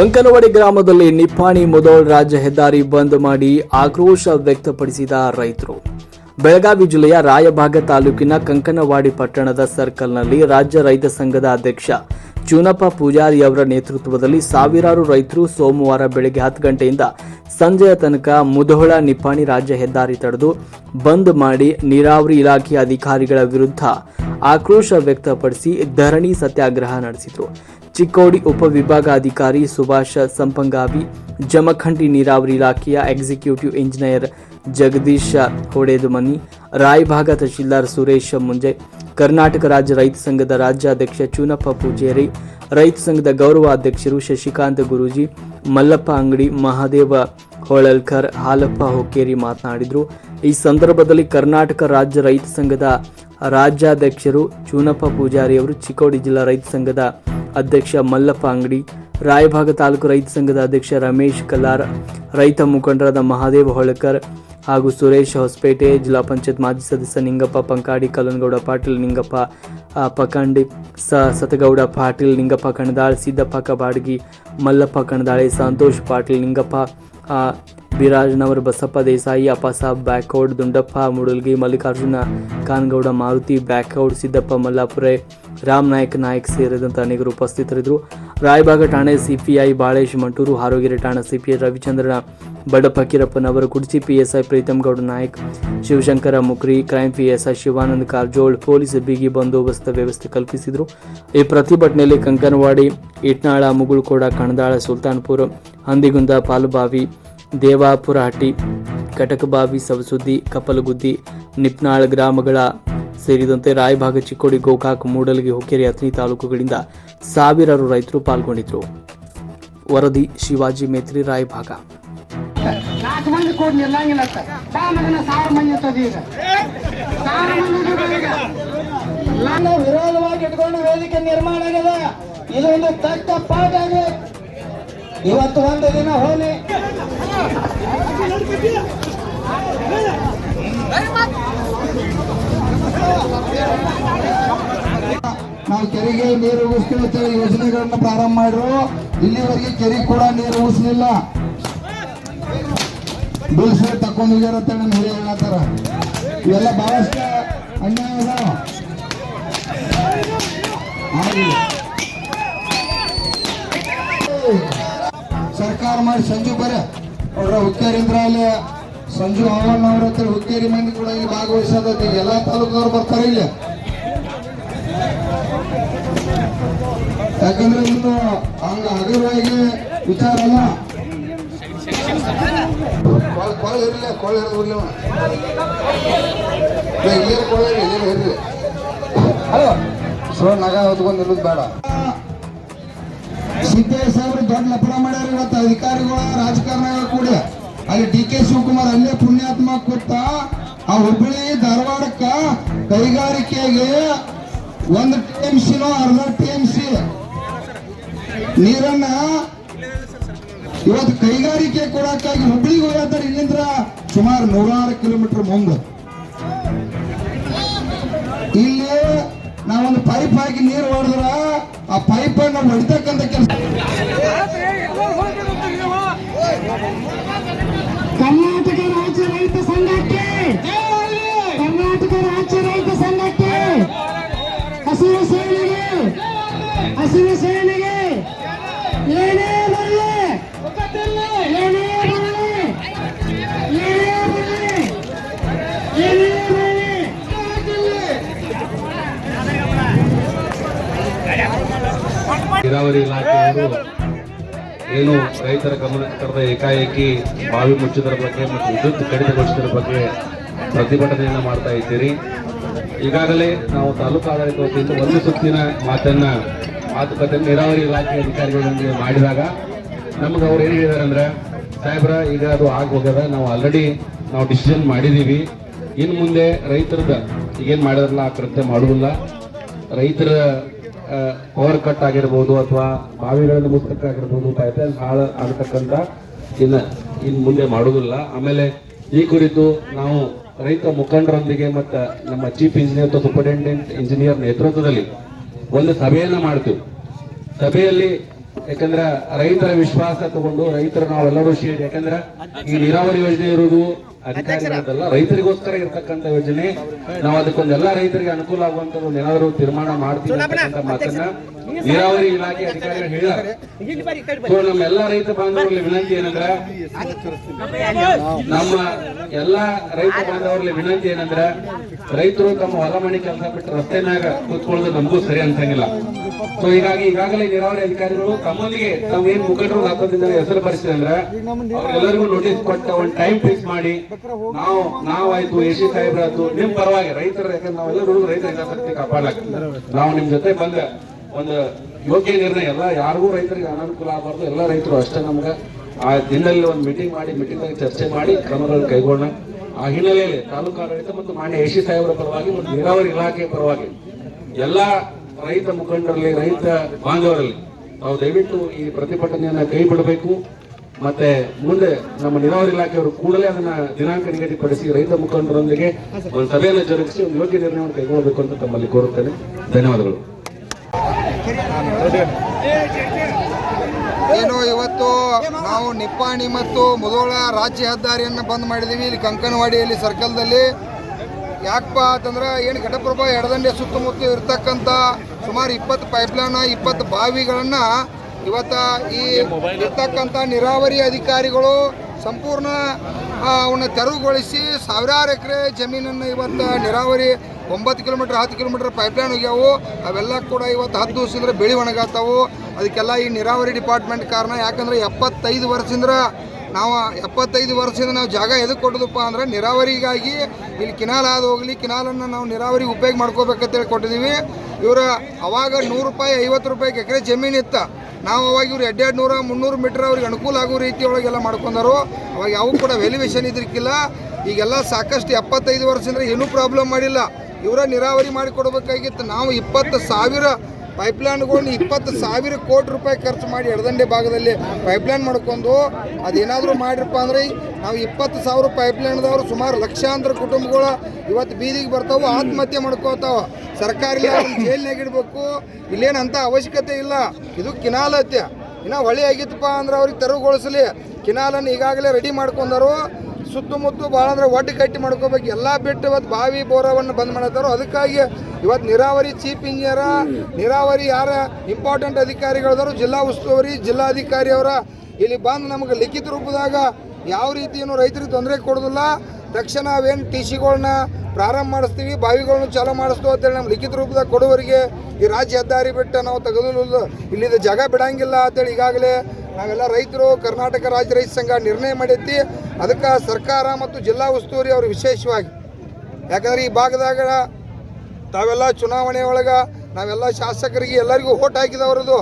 ಕಂಕನವಾಡಿ ಗ್ರಾಮದಲ್ಲಿ ನಿಪ್ಪಾಣಿ ಮುದೋಳ್ ರಾಜ್ಯ ಹೆದ್ದಾರಿ ಬಂದ್ ಮಾಡಿ ಆಕ್ರೋಶ ವ್ಯಕ್ತಪಡಿಸಿದ ರೈತರು. ಬೆಳಗಾವಿ ಜಿಲ್ಲೆಯ ರಾಯಭಾಗ ತಾಲೂಕಿನ ಕಂಕನವಾಡಿ ಪಟ್ಟಣದ ಸರ್ಕಲ್ನಲ್ಲಿ ರಾಜ್ಯ ರೈತ ಸಂಘದ ಅಧ್ಯಕ್ಷ ಚೂನಪ್ಪ ಪೂಜಾರಿ ಅವರ ನೇತೃತ್ವದಲ್ಲಿ ಸಾವಿರಾರು ರೈತರು ಸೋಮವಾರ ಬೆಳಗ್ಗೆ ಹತ್ತು ಗಂಟೆಯಿಂದ ಸಂಜೆಯ ತನಕ ಮುಧೋಳ ನಿಪ್ಪಾಣಿ ರಾಜ್ಯ ಹೆದ್ದಾರಿ ತಡೆದು ಬಂದ್ ಮಾಡಿ ನೀರಾವರಿ ಇಲಾಖೆ ಅಧಿಕಾರಿಗಳ ವಿರುದ್ಧ ಆಕ್ರೋಶ ವ್ಯಕ್ತಪಡಿಸಿ ಧರಣಿ ಸತ್ಯಾಗ್ರಹ ನಡೆಸಿದರು. ಚಿಕ್ಕೋಡಿ ಉಪವಿಭಾಗಾಧಿಕಾರಿ ಸುಭಾಷ ಸಂಪಂಗಾವಿ, ಜಮಖಂಡಿ ನೀರಾವರಿ ಇಲಾಖೆಯ ಎಕ್ಸಿಕ್ಯೂಟಿವ್ ಇಂಜಿನಿಯರ್ ಜಗದೀಶ್ ಹೊಡೆದುಮನಿ, ರಾಯಭಾಗ ತಹಶೀಲ್ದಾರ್ ಸುರೇಶ್ ಮುಂಜೆ, ಕರ್ನಾಟಕ ರಾಜ್ಯ ರೈತ ಸಂಘದ ರಾಜ್ಯಾಧ್ಯಕ್ಷ ಚೂನಪ್ಪ ಪೂಜೇರಿ, ರೈತ ಸಂಘದ ಗೌರವ ಅಧ್ಯಕ್ಷರು ಶಶಿಕಾಂತ್ ಗುರೂಜಿ, ಮಲ್ಲಪ್ಪ ಅಂಗಡಿ ಮಹಾದೇವ ಹೊಳಲ್ಕರ್, ಹಾಲಪ್ಪ ಹೊಕ್ಕೇರಿ ಮಾತನಾಡಿದರು. ಈ ಸಂದರ್ಭದಲ್ಲಿ ಕರ್ನಾಟಕ ರಾಜ್ಯ ರೈತ ಸಂಘದ ರಾಜ್ಯಾಧ್ಯಕ್ಷರು ಚೂನಪ್ಪ ಪೂಜಾರಿ ಅವರು ಚಿಕ್ಕೋಡಿ ಜಿಲ್ಲಾ ರೈತ ಸಂಘದ ಅಧ್ಯಕ್ಷ ಮಲ್ಲಪ್ಪ ಅಂಗಡಿ, ರಾಯಭಾಗ ತಾಲೂಕು ರೈತ ಸಂಘದ ಅಧ್ಯಕ್ಷ ರಮೇಶ್ ಕಲ್ಲಾರ್ ರೈತ ಮುಖಂಡರಾದ ಮಹಾದೇವ ಹೊಳಕರ್ ಹಾಗೂ ಸುರೇಶ್ ಹೊಸಪೇಟೆ, ಜಿಲ್ಲಾ ಪಂಚಾಯತ್ ಮಾಜಿ ಸದಸ್ಯ ನಿಂಗಪ್ಪ ಪಂಕಾಡಿ, ಕಲ್ಲನಗೌಡ ಪಾಟೀಲ್ ನಿಂಗಪ್ಪ ಪಕಂಡಿ, ಸ, ಸತಗೌಡ ಪಾಟೀಲ್ ನಿಂಗಪ್ಪ ಕಣದಾಳ್, ಸಿದ್ದಪ್ಪ ಕಬಾಡ್ಗಿ, ಮಲ್ಲಪ್ಪ ಕಣದಾಳೆ, ಸಂತೋಷ್ ಪಾಟೀಲ್ ನಿಂಗಪ್ಪ ಬಿರಾಜ್ನವರ್ ಬಸಪ್ಪ ದೇಸಾಯಿ ಅಪ್ಪಸಾಬ್ ಬ್ಯಾಕೌಡ್ ದುಂಡಪ್ಪ ಮುಡುಲ್ಗಿ, ಮಲ್ಲಿಕಾರ್ಜುನ ಕಾನ್ಗೌಡ, ಮಾರುತಿ ಬ್ಯಾಕೌಡ್ ಸಿದ್ದಪ್ಪ ಮಲ್ಲಾಪುರೆ ರಾಮ್ ನಾಯಕ್ ನಾಯಕ್ ಸೇರಿದಂತೆ ಅನೇಕರು ಉಪಸ್ಥಿತರಿದ್ದರು. ರಾಯಬಾಗ ಠಾಣೆ ಸಿಪಿಐ ಬಾಳೇಶ್ ಮಂಟೂರು, ಹಾರೋಗಿರಿ ಠಾಣಾ ಸಿಪಿಐ ರವಿಚಂದ್ರನ ಬಡಪ್ಪ ಕಿರಪ್ಪನವರು ಕುಡಿಸಿ PSI Preetham Gowda Nayak, Shivashankar Mukri S PSI Shivanand Karajol, police ಬಿಗಿ ಬಂದೋಬಸ್ತ್ ವ್ಯವಸ್ಥೆ ಕಲ್ಪಿಸಿದರು. ಈ ಪ್ರತಿಭಟನೆಯಲ್ಲಿ ಕಂಕನವಾಡಿ ಇಟ್ನಾಳ, ಮುಗುಳ್ಕೋಡ, ಕಣದಾಳ, ಸುಲ್ತಾನ್ಪುರ, ಹಂದಿಗುಂದ, ಪಾಲುಬಾವಿ, ದೇವಾಪುರಹಟ್ಟಿ, ಕಟಕಬಾವಿ, ಸವಸುದ್ದಿ, ಕಪಲಗುದ್ದಿ, ನಿಪ್ನಾಳ್ ಗ್ರಾಮಗಳ ಸೇರಿದಂತೆ ರಾಯಭಾಗ ಚಿಕ್ಕೋಡಿ ಗೋಕಾಕ್ ಮೂಡಲಗಿ ಹುಕ್ಕೇರಿ ಅಥಣಿ ತಾಲೂಕುಗಳಿಂದ ಸಾವಿರಾರು ರೈತರು ಪಾಲ್ಗೊಂಡಿದ್ದರು ವರದಿ ಶಿವಾಜಿ ಮೇತ್ರಿ, ರಾಯಭಾಗ. ವಿರೋಧವಾಗಿ ಇಟ್ಕೊಂಡು ವೇದಿಕೆ ನಿರ್ಮಾಣ ಆಗ್ಯದ. ಇದೊಂದು ಪಾಠ ಆಗಿದೆ ಇವತ್ತು ಒಂದು ದಿನ ಹೋಲಿ. ನಾವು ಕೆರೆಗೆ ನೀರು ಉಗಿಸ್ತೀವಿ ಅಂತ ಯೋಜನೆಗಳನ್ನ ಪ್ರಾರಂಭ ಮಾಡಿದ್ರು ಇಲ್ಲಿವರೆಗೆ ಕೆರೆಗೆ ಕೂಡ ನೀರು ಉಗಿಸ್ಲಿಲ್ಲ ಬಿಲ್ಸ್ ತಕೊಂಡು ಹೋಗ್ಯಾರ ಹೇಳಿ ಹಿರಿಯ ಹೇಳತ್ತಾರ ಇವೆಲ್ಲ ಬಹಳಷ್ಟು ಅನ್ಯಾಯ ಸರ್ಕಾರ ಮಾಡಿ ಸಂಜು ಬರ. ಅವ್ರ ಹುಕ್ಕೇರಿಂದ್ರ ಅಲ್ಲಿ ಸಂಜು ಅವಣ್ಣ ಅವ್ರ ಹತ್ರ ಹುಕ್ಕೇರಿ ಮಂದಿ ಕೂಡ ಇಲ್ಲಿ ಭಾಗವಹಿಸೋದೈತಿ. ಎಲ್ಲ ತಾಲೂಕದವ್ರು ಬರ್ತಾರೆ ಇಲ್ಲಿ. ಯಾಕಂದ್ರೆ ಇನ್ನು ಹಂಗ ಹಗುರವಾಗಿ ವಿಚಾರ ಅಲ್ಲ ಕೊಳ ಇರಲಿ ಇರಲಿಲ್ಲ ಕೊಳ ಇರೋದಿಲ್ಲ ಇಲ್ಲೇ ಕೊಳ ಇರಲಿ ಇಲ್ಲೇ ಇರಲಿ. ಹಲೋ. ಸೊ ನಗ ಹೊತ್ಕೊಂಡು ಇರೋದು ಬೇಡ. ಸಿದ್ದೇಶ್ ಅವರು ದೊಡ್ಡ ಲಪಡ ಮಾಡ್ಯಾರ ಇವತ್ತು ಅಧಿಕಾರಿಗಳ ರಾಜಕಾರಣಿಗಳು ಕೂಡಿ ಅಲ್ಲಿ ಡಿ ಕೆ ಶಿವಕುಮಾರ್ ಅಲ್ಲೇ ಪುಣ್ಯಾತ್ಮ ಕೊಟ್ಟ ಆ ಹುಬ್ಬಳ್ಳಿ ಧಾರವಾಡಕ್ಕ ಕೈಗಾರಿಕೆಗೆ ಒಂದು ಟಿ ಎಂ ಸಿನೋ ಅರ್ಧ ಟಿ ಎಂ ಸಿ ನೀರನ್ನ ಇವತ್ತು ಕೈಗಾರಿಕೆ ಕೊಡಕ್ಕಾಗಿ ಹುಬ್ಳಿಗೆ ಹೋಗ್ತಾರೆ ಇಲ್ಲಿಂದ ಸುಮಾರು ನೂರಾರು ಕಿಲೋಮೀಟರ್ ಮುಂದೆ. ಇಲ್ಲಿ ನಾವೊಂದು ಪೈಪ್ ಹಾಕಿ ನೀರು ಹೊಡೆದ್ರ ಆ ಪೈಪ್ ಅನ್ನು ಹೊಡಿತಕ್ಕಂಥ ಕೆಲಸ. ಕರ್ನಾಟಕ ರಾಜ್ಯ ರೈತ ಸಂಘಕ್ಕೆ, ಕರ್ನಾಟಕ ರಾಜ್ಯ ರೈತ ಸಂಘಕ್ಕೆ, ಹಸಿರು ಸೇನೆಗೆ ಹಸಿರು ಸೇನೆಗೆ ನೀರಾವರಿ ಇಲಾಖೆಯವರು ಏನು ರೈತರ ಗಮನಕ್ಕೆ ತರದ ಏಕಾಏಕಿ ಬಾವಿ ಮುಚ್ಚಿದ್ರ ಬಗ್ಗೆ ಮತ್ತು ವಿದ್ಯುತ್ ಕಡಿತಗೊಳಿಸಿದ್ರ ಬಗ್ಗೆ ಪ್ರತಿಭಟನೆಯನ್ನು ಮಾಡ್ತಾ ಇದ್ದೀರಿ. ಈಗಾಗಲೇ ನಾವು ತಾಲೂಕು ವತಿಯಿಂದ ಒಂದು ಸುತ್ತಿನ ಮಾತನ್ನ ಮಾತುಕತೆ ನೀರಾವರಿ ಇಲಾಖೆ ಅಧಿಕಾರಿಗಳೊಂದಿಗೆ ಮಾಡಿದಾಗ ನಮ್ಗೆ ಅವ್ರು ಏನು ಹೇಳಿದಾರೆ ಅಂದ್ರೆ, ಸಾಹೇಬ್ರ, ಈಗ ಅದು ಆಗಿ ನಾವು ಆಲ್ರೆಡಿ ನಾವು ಡಿಸಿಷನ್ ಮಾಡಿದೀವಿ. ಇನ್ನು ಮುಂದೆ ರೈತರದ ಈಗೇನು ಮಾಡಿದ್ರಲ್ಲ, ಆ ಕೃತ್ಯ ಮಾಡುವುದಿಲ್ಲ. ರೈತರ ಪವರ್ ಕಟ್ ಆಗಿರ್ಬೋದು ಅಥವಾ ಬಾವಿಗಳನ್ನು ಮುಚ್ಚಕ್ಕಾಗಿರ್ಬೋದು ಪೈಪ್ಲೈನ್ ಹಾಳು ಆಗತಕ್ಕಂಥ ಇನ್ನು ಇನ್ನು ಮುಂದೆ ಮಾಡುವುದಿಲ್ಲ. ಆಮೇಲೆ ಈ ಕುರಿತು ನಾವು ರೈತ ಮುಖಂಡರೊಂದಿಗೆ ಮತ್ತು ನಮ್ಮ ಚೀಫ್ ಇಂಜಿನಿಯರ್ ಅಥವಾ ಸೂಪರಿಂಟೆಂಡೆಂಟ್ ಇಂಜಿನಿಯರ್ ನೇತೃತ್ವದಲ್ಲಿ ಒಂದು ಸಭೆಯನ್ನ ಮಾಡ್ತೀವಿ. ಸಭೆಯಲ್ಲಿ ಯಾಕಂದ್ರೆ ರೈತರ ವಿಶ್ವಾಸ ತಗೊಂಡು ರೈತರು ನಾವೆಲ್ಲರೂ ಸೇರಿ, ಯಾಕಂದ್ರೆ ಈ ನೀರಾವರಿ ಯೋಜನೆ ಇರುವುದು ರೈತರಿಗೋಸ್ಕರ ಇರ್ತಕ್ಕಂಥ ಯೋಜನೆ. ನಾವು ಅದಕ್ಕೊಂದು ಎಲ್ಲಾ ರೈತರಿಗೆ ಅನುಕೂಲ ಆಗುವಂತ ಒಂದು ಏನಾದರೂ ತೀರ್ಮಾನ ಮಾಡ್ತೀವಿ ಅಂತಕ್ಕಂಥ ಮಾತನ್ನ ನೀರಾವರಿ ಇಲಾಖೆ ಅಧಿಕಾರಿಗಳು ಹೇಳಿದ್ದಾರೆ ಸೊ ನಮ್ಮ ಎಲ್ಲಾ ರೈತ ಬಾಂಧವರಲ್ಲಿ ವಿನಂತಿ ಏನಂದ್ರ ನಮ್ಮ ಎಲ್ಲ ರೈತ ಬಾಂಧವರಲ್ಲಿ ವಿನಂತಿ ಏನಂದ್ರ ರೈತರು ತಮ್ಮ ಹೊಲ ಮನೆ ಕೆಲಸ ಬಿಟ್ಟು ರಸ್ತೆನಾಗ ಕೂತ್ಕೊಳ್ಳೋದು ನಮಗೂ ಸರಿ ಅಂತಂಗಿಲ್ಲ ಸೊ ಹೀಗಾಗಿ ಈಗಾಗಲೇ ನೀರಾವರಿ ಅಧಿಕಾರಿಗಳು ತಮ್ಮೊಂದಿಗೆ ತಮ್ಮ ಏನ್ ಮುಖಂಡರು ಹಾಕೋದ್ರಿಂದ ಹೆಸರು ಬರೆಸಿದ್ರೆ ಅಂದ್ರೆ ಅವ್ರೆಲ್ಲರಿಗೂ ನೋಟಿಸ್ ಕೊಟ್ಟ ಒಂದು ಟೈಮ್ ಫಿಕ್ಸ್ ಮಾಡಿ ನಾವು ನಾವಾಯ್ತು ಎ ಸಿ ಸಾಹೇಬ್ರಾಯ್ತು. ನಿಮ್ ಪರವಾಗಿ ರೈತರ, ಯಾಕಂದ್ರೆ ನಾವೆಲ್ಲರೂ ರೈತರ ಹಿತಾಸಕ್ತಿ ಕಾಪಾಡಕ್ ನಾವು ನಿಮ್ ಜೊತೆ ಬಂದ ಒಂದು ಯೋಗ್ಯ ನಿರ್ಣಯ. ಎಲ್ಲ ಯಾರಿಗೂ ರೈತರಿಗೆ ಅನಾನುಕೂಲ ಆಗಬಾರ್ದು. ಎಲ್ಲ ರೈತರು ಅಷ್ಟೇ ನಮ್ಗೆ. ಆ ದಿನದಲ್ಲಿ ಒಂದು ಮೀಟಿಂಗ್ ಮಾಡಿ ಮೀಟಿಂಗ್ ಚರ್ಚೆ ಮಾಡಿ, ಕ್ರಮಗಳನ್ನು ಕೈಗೊಳ್ಳೋಣ. ಆ ಹಿನ್ನೆಲೆಯಲ್ಲಿ ತಾಲೂಕು ರೈತ ಮತ್ತು ಮಾನ್ಯ ಎ ಸಿ ಸಾಹೇಬರ ಪರವಾಗಿ ಮತ್ತು ನೀರಾವರಿ ಇಲಾಖೆ ಪರವಾಗಿ ಎಲ್ಲಾ ರೈತ ಮುಖಂಡರಲ್ಲಿ, ರೈತ ಬಾಂಧವರಲ್ಲಿ ನಾವು ದಯವಿಟ್ಟು ಈ ಪ್ರತಿಭಟನೆಯನ್ನ ಕೈ ಬಿಡಬೇಕು. ಮತ್ತೆ ಮುಂದೆ ನಮ್ಮ ನೀರಾವರಿ ಇಲಾಖೆಯವರು ಕೂಡಲೇ ಅದನ್ನ ದಿನಾಂಕ ನಿಗದಿಪಡಿಸಿ ರೈತ ಮುಖಂಡರೊಂದಿಗೆ ಒಂದು ಸಭೆಯನ್ನು ಜರುಗಿಸಿ ಒಂದು ಯೋಗ್ಯ ನಿರ್ಣಯವನ್ನು ಕೈಗೊಳ್ಳಬೇಕು ಅಂತ ತಮ್ಮಲ್ಲಿ ಕೋರುತ್ತೇನೆ. ಧನ್ಯವಾದಗಳು. ಏನು, ಇವತ್ತು ನಾವು ನಿಪ್ಪಾಣಿ ಮತ್ತು ಮುಧೋಳ ರಾಜ್ಯ ಹೆದ್ದಾರಿಯನ್ನು ಬಂದ್ ಮಾಡಿದೀವಿ. ಇಲ್ಲಿ ಕಂಕನವಾಡಿಯಲ್ಲಿ ಸರ್ಕಲ್ದಲ್ಲಿ. ಯಾಕಪ್ಪ ಅಂತಂದ್ರೆ ಏನು ಘಟಪ್ರಭಾ ಎಡದಂಡೆ ಸುತ್ತಮುತ್ತ ಇರ್ತಕ್ಕಂಥ ಸುಮಾರು ಇಪ್ಪತ್ತು ಪೈಪ್ಲೈನ್ ಇಪ್ಪತ್ತು ಬಾವಿಗಳನ್ನು ಇವತ್ತ ಈ ಇರ್ತಕ್ಕಂಥ ನೀರಾವರಿ ಅಧಿಕಾರಿಗಳು ಸಂಪೂರ್ಣ ಅವನ್ನ ತೆರವುಗೊಳಿಸಿ ಸಾವಿರಾರು ಎಕರೆ ಜಮೀನನ್ನು ಇವತ್ತು ನೀರಾವರಿ ಒಂಬತ್ತು ಕಿಲೋಮೀಟ್ರ್ ಹತ್ತು ಕಿಲೋಮೀಟ್ರ್ ಪೈಪ್ಲೈನ್ ಹೋಗ್ಯಾವು. ಅವೆಲ್ಲ ಕೂಡ ಇವತ್ತು ಹತ್ತು ದಿವಸದಿಂದ ಬೆಳೆ ಒಣಗಾತಾವು ಅದಕ್ಕೆಲ್ಲ ಈ ನೀರಾವರಿ ಡಿಪಾರ್ಟ್ಮೆಂಟ್ ಕಾರಣ ಯಾಕಂದ್ರೆ ಎಪ್ಪತ್ತೈದು ವರ್ಷದಿಂದ ನಾವು ಎಪ್ಪತ್ತೈದು ವರ್ಷದಿಂದ ನಾವು ಜಾಗ ಎದಕ್ಕೆ ಕೊಟ್ಟದಪ್ಪ ಅಂದ್ರೆ ನೀರಾವರಿಗಾಗಿ ಇಲ್ಲಿ ಕಿನಾಲ್ ಆದ ಹೋಗಲಿ ಕಿನಾಲನ್ನು ನಾವು ನೀರಾವರಿ ಉಪಯೋಗ ಮಾಡ್ಕೋಬೇಕಂತೇಳಿ ಕೊಟ್ಟಿದ್ದೀವಿ ಇವರ ಅವಾಗ ನೂರು ರೂಪಾಯಿ ಐವತ್ತು ರೂಪಾಯಿಗೆ ಎಕರೆ ಜಮೀನು ಇತ್ತ. ನಾವು ಅವಾಗ ಇವ್ರು ಎರಡೆರಡು ನೂರ ಮುನ್ನೂರು ಮೀಟರ್ ಅವ್ರಿಗೆ ಅನುಕೂಲ ಆಗೋ ರೀತಿಯೊಳಗೆಲ್ಲ ಮಾಡ್ಕೊಂಡರು. ಅವಾಗ ಯಾವ ಕೂಡ ವ್ಯಾಲ್ಯೂಯೇಷನ್ ಇದ್ರಿಕ್ಕಿಲ್ಲ. ಈಗೆಲ್ಲ ಸಾಕಷ್ಟು ಎಪ್ಪತ್ತೈದು ವರ್ಷದಿಂದ ಏನೂ ಪ್ರಾಬ್ಲಮ್ ಮಾಡಿಲ್ಲ. ಇವರ ನೀರಾವರಿ ಮಾಡಿಕೊಡ್ಬೇಕಾಗಿತ್ತು ನಾವು ಇಪ್ಪತ್ತು ಸಾವಿರ ಪೈಪ್ಲೈನ್ಗಳನ್ನ ಇಪ್ಪತ್ತು ಸಾವಿರ ಕೋಟಿ ರೂಪಾಯಿ ಖರ್ಚು ಮಾಡಿ ಎಡದಂಡೆ ಭಾಗದಲ್ಲಿ ಪೈಪ್ಲೈನ್ ಮಾಡ್ಕೊಂಡು ಅದೇನಾದರೂ ಮಾಡಿರಪ್ಪ ಅಂದ್ರೆ ನಾವು ಇಪ್ಪತ್ತು ಸಾವಿರ ಪೈಪ್ಲೈನ್ದವ್ರು ಸುಮಾರು ಲಕ್ಷಾಂತರ ಕುಟುಂಬಗಳು ಇವತ್ತು ಬೀದಿಗೆ ಬರ್ತಾವೆ, ಆತ್ಮಹತ್ಯೆ ಮಾಡ್ಕೋತಾವ ಸರ್ಕಾರ ಇಲ್ಲ ಜೈಲ್ನಾಗ ಇಡಬೇಕು. ಇಲ್ಲೇನು ಅವಶ್ಯಕತೆ ಇಲ್ಲ. ಇದು ಕಿನಾಲ್ ಹತ್ಯೆ ಇನ್ನು ಹೊಳೆ ಆಗಿತ್ತಪ್ಪ ಅಂದ್ರೆ ಅವ್ರಿಗೆ ತೆರವುಗೊಳಿಸಲಿ. ಕಿನಾಲನ್ನು ಈಗಾಗಲೇ ರೆಡಿ ಮಾಡ್ಕೊಂಡರು. ಸುತ್ತಮುತ್ತ ಭಾಳ ಅಂದ್ರೆ ಒಡ್ಡು ಕಟ್ಟಿ ಮಾಡ್ಕೋಬೇಕು. ಎಲ್ಲ ಬಿಟ್ಟು ಇವತ್ತು ಬಾವಿ ಬೋರವನ್ನು ಬಂದ್ ಮಾಡತ್ತಾರೋ ಅದಕ್ಕಾಗಿ ಇವತ್ತು ನೀರಾವರಿ ಚೀಫ್ ಇಂಜಿನಿಯರ, ನೀರಾವರಿ ಯಾರ ಇಂಪಾರ್ಟೆಂಟ್ ಅಧಿಕಾರಿಗಳದಾರು ಜಿಲ್ಲಾ ಉಸ್ತುವಾರಿ, ಜಿಲ್ಲಾಧಿಕಾರಿ ಅವರ ಇಲ್ಲಿ ಬಂದು ನಮಗೆ ಲಿಖಿತ ರೂಪದಾಗ ಯಾವ ರೀತಿಯನ್ನು ರೈತರಿಗೆ ತೊಂದರೆ ಕೊಡೋದಿಲ್ಲ. ತಕ್ಷಣ ಅವೇನು ಟಿ ಸಿಗಳನ್ನ ಪ್ರಾರಂಭ ಮಾಡಿಸ್ತೀವಿ, ಬಾವಿಗಳನ್ನ ಚಾಲೂ ಮಾಡಿಸ್ತೀವಿ ಅಂತೇಳಿ ನಮ್ಮ ಲಿಖಿತ ರೂಪದಾಗ ಕೊಡುವರಿಗೆ ಈ ರಾಜ್ಯ ಹೆದ್ದಾರಿ ಬಿಟ್ಟು ನಾವು ತೆಗೆದು ಇಲ್ಲಿದ ಜಾಗ ಬಿಡಂಗಿಲ್ಲ ಅಂತೇಳಿ ಈಗಾಗಲೇ ನಾವೆಲ್ಲ ರೈತರು, ಕರ್ನಾಟಕ ರಾಜ್ಯ ರೈತ ಸಂಘ ನಿರ್ಣಯ ಮಾಡೈತಿ ಅದಕ್ಕೆ ಸರ್ಕಾರ ಮತ್ತು ಜಿಲ್ಲಾ ಉಸ್ತುವಾರಿ ಅವರು ವಿಶೇಷವಾಗಿ. ಯಾಕಂದ್ರೆ ಈ ಭಾಗದಾಗ ತಾವೆಲ್ಲ ಚುನಾವಣೆ ಒಳಗೆ ನಾವೆಲ್ಲ ಶಾಸಕರಿಗೆ ಎಲ್ಲರಿಗೂ ಓಟ್ ಹಾಕಿದವ್ರದು.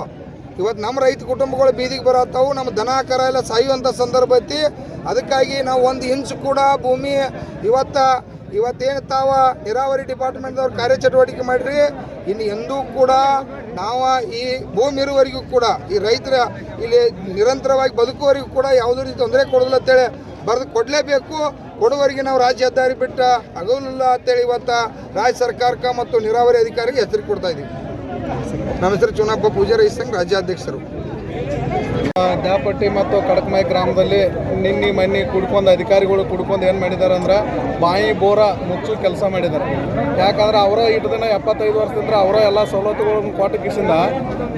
ಇವತ್ತು ನಮ್ಮ ರೈತ ಕುಟುಂಬಗಳು ಬೀದಿಗೆ ಬರತ್ತವು ನಮ್ಮ ದನ ಕರ ಎಲ್ಲ ಸಾಯುವಂಥ ಸಂದರ್ಭ ಐತಿ. ಅದಕ್ಕಾಗಿ ನಾವು ಒಂದು ಇಂಚು ಕೂಡ ಭೂಮಿ ಇವತ್ತ ಇವತ್ತೇನು ತಾವ ನೀರಾವರಿ ಡಿಪಾರ್ಟ್ಮೆಂಟ್ದವ್ರು ಕಾರ್ಯಚಟುವಟಿಕೆ ಮಾಡಿರಿ, ಇನ್ನು ಎಂದೂ ಕೂಡ ನಾವು ಈ ಭೂಮಿ ಇರುವವರೆಗೂ ಕೂಡ, ಈ ರೈತರ ಇಲ್ಲಿ ನಿರಂತರವಾಗಿ ಬದುಕುವವರಿಗೂ ಕೂಡ ಯಾವುದೇ ರೀತಿ ತೊಂದರೆ ಕೊಡೋದಿಲ್ಲ ಅಂತೇಳಿ ಬರೆದು ಕೊಡಲೇಬೇಕು. ಕೊಡುವವರೆಗೆ ನಾವು ರಾಜ್ಯ ಹೆದ್ದಾರಿ ಬಿಟ್ಟ ಆಗೋದಿಲ್ಲ ಅಂತೇಳಿ ಇವತ್ತ ರಾಜ್ಯ ಸರ್ಕಾರಕ್ಕೆ ಮತ್ತು ನೀರಾವರಿ ಅಧಿಕಾರಿಗೆ ಎಚ್ಚರಿಕೆ ಕೊಡ್ತಾ ಇದ್ದೀವಿ ನಮ್ಮ ಹೆಸರು ಚುನಾಪ ಪೂಜಾರಿ ಸಂಘ, ರಾಜ್ಯಾಧ್ಯಕ್ಷರು. ದ್ಯಾಪಟ್ಟಿ ಮತ್ತು ಕಡಕ್ಮಾಯಿ ಗ್ರಾಮದಲ್ಲಿ ನಿನ್ನೆ ಮನ್ನಿ ಕುಡ್ಕೊಂಡು ಅಧಿಕಾರಿಗಳು ಕುಡ್ಕೊಂಡು ಏನು ಮಾಡಿದ್ದಾರೆ ಅಂದ್ರೆ ಬಾಯಿ ಬೋರ ಮುಚ್ಚು ಕೆಲಸ ಮಾಡಿದ್ದಾರೆ ಯಾಕಂದ್ರೆ ಅವರ ದಿನ ಎಪ್ಪತ್ತೈದು ವರ್ಷದಿಂದ ಅವರ ಎಲ್ಲ ಸವಲತ್ತುಗಳನ್ನು ಕೊಟ್ಟು ಕಿಸಿಂದ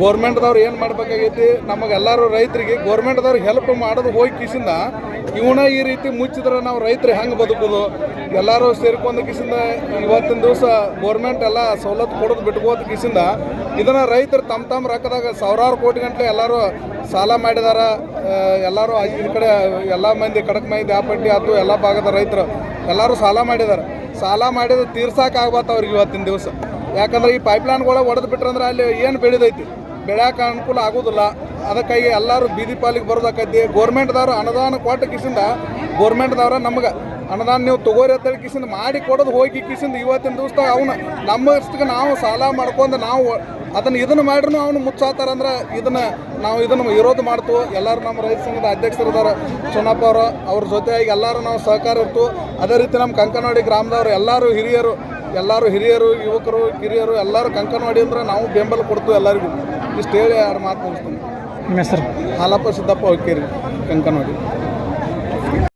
ಗೋರ್ಮೆಂಟ್ದವ್ರು ಏನು ಮಾಡಬೇಕಾಗೈತಿ? ನಮಗೆಲ್ಲರೂ ರೈತರಿಗೆ ಗೋರ್ಮೆಂಟ್ದವ್ರಿಗೆ ಹೆಲ್ಪ್ ಮಾಡೋದು ಹೋಗಿ ಕಿಸಿಂದ ಇವನ ಈ ರೀತಿ ಮುಚ್ಚಿದ್ರೆ ನಾವು ರೈತರು ಹೆಂಗೆ ಬದುಕೋದು? ಎಲ್ಲರೂ ಸೇರ್ಕೊಂಡು ಕಿಸಿಂದ ಇವತ್ತಿನ ದಿವಸ ಗೋರ್ಮೆಂಟ್ ಎಲ್ಲ ಸವಲತ್ತು ಕೊಡೋದು ಬಿಟ್ಕೋತ ಕಿಸಿಂದ ಇದನ್ನು ರೈತರು ತಮ್ಮ ತಮ್ಮ ರೊಕ್ಕದಾಗ ಸಾವಿರಾರು ಕೋಟಿ ಗಂಟೆ ಎಲ್ಲರೂ ಸಾಲ ಮಾಡಿದಾರ. ಎಲ್ಲರೂ ಈ ಕಡೆ ಎಲ್ಲ ಮಂದಿ ಕಡಕ್ ಮಂದಿ ಆಪಟ್ಟಿ ಆಯ್ತು ಎಲ್ಲ ಭಾಗದ ರೈತರು ಎಲ್ಲರೂ ಸಾಲ ಮಾಡಿದ್ದಾರೆ ಸಾಲ ಮಾಡಿದ ತೀರ್ಸಕ್ಕೆ ಆಗ್ಬಾರ್ದು ಅವ್ರಿಗೆ ಇವತ್ತಿನ ದಿವಸ. ಯಾಕಂದ್ರೆ ಈ ಪೈಪ್ಲೈನ್ಗಳ ಒಡೆದು ಬಿಟ್ರಂದ್ರೆ ಅಲ್ಲಿ ಏನು ಬೆಳೆದೈತಿ? ಬೆಳ್ಯಾಕ ಅನುಕೂಲ ಆಗೋದಿಲ್ಲ. ಅದಕ್ಕಾಗಿ ಎಲ್ಲರೂ ಬೀದಿ ಪಾಲಿಗೆ ಬರೋದಾಕೈತಿ ಗೋರ್ಮೆಂಟ್ದವ್ರು ಅನುದಾನ ಕೊಟ್ಟ ಕಿಸಿಂದ ಗೋರ್ಮೆಂಟ್ದವ್ರ ನಮ್ಗೆ ಅನುದಾನ ನೀವು ತಗೋರಿ ಅಂತೇಳಿ ಕಿಸಿಂದ ಮಾಡಿ ಕೊಡೋದು ಹೋಗಿ ಕಿಸಿಂದ ಇವತ್ತಿನ ದಿವಸದಾಗ ಅವನು ನಮ್ಮಷ್ಟಕ್ಕೆ ನಾವು ಸಾಲ ಮಾಡ್ಕೊಂಡು ನಾವು ಅದನ್ನು ಇದನ್ನು ಮಾಡ್ರೂ ಅವನು ಮುಚ್ಚಾತಾರಂದ್ರೆ ಇದನ್ನ ನಾವು ಇದನ್ನು ವಿರೋಧ ಮಾಡ್ತು. ಎಲ್ಲರೂ ನಮ್ಮ ರೈತ ಸಂಘದ ಅಧ್ಯಕ್ಷರಿದ್ದಾರೆ ಚುನಪ್ಪ ಅವರು ಅವ್ರ ಜೊತೆಯಾಗಿ ಎಲ್ಲರೂ ನಾವು ಸಹಕಾರ ಇರ್ತು. ಅದೇ ರೀತಿ ನಮ್ಮ ಕಂಕನವಾಡಿ ಗ್ರಾಮದವ್ರು ಎಲ್ಲರೂ ಹಿರಿಯರು ಎಲ್ಲರೂ ಹಿರಿಯರು ಯುವಕರು ಕಿರಿಯರು ಎಲ್ಲರೂ ಕಂಕನವಾಡಿ ಅಂದ್ರೆ ನಾವು ಬೆಂಬಲ ಕೊಡ್ತು ಎಲ್ಲರಿಗೂ. ಇಷ್ಟು ಹೇಳಿ ಎರಡು ಮಾತು ಮುಗಿಸ್ತೀನಿ. ಹಾಲಪ್ಪ ಸಿದ್ದಪ್ಪ ಹೊಕ್ಕೇರಿ ಕಂಕನವಾಡಿ.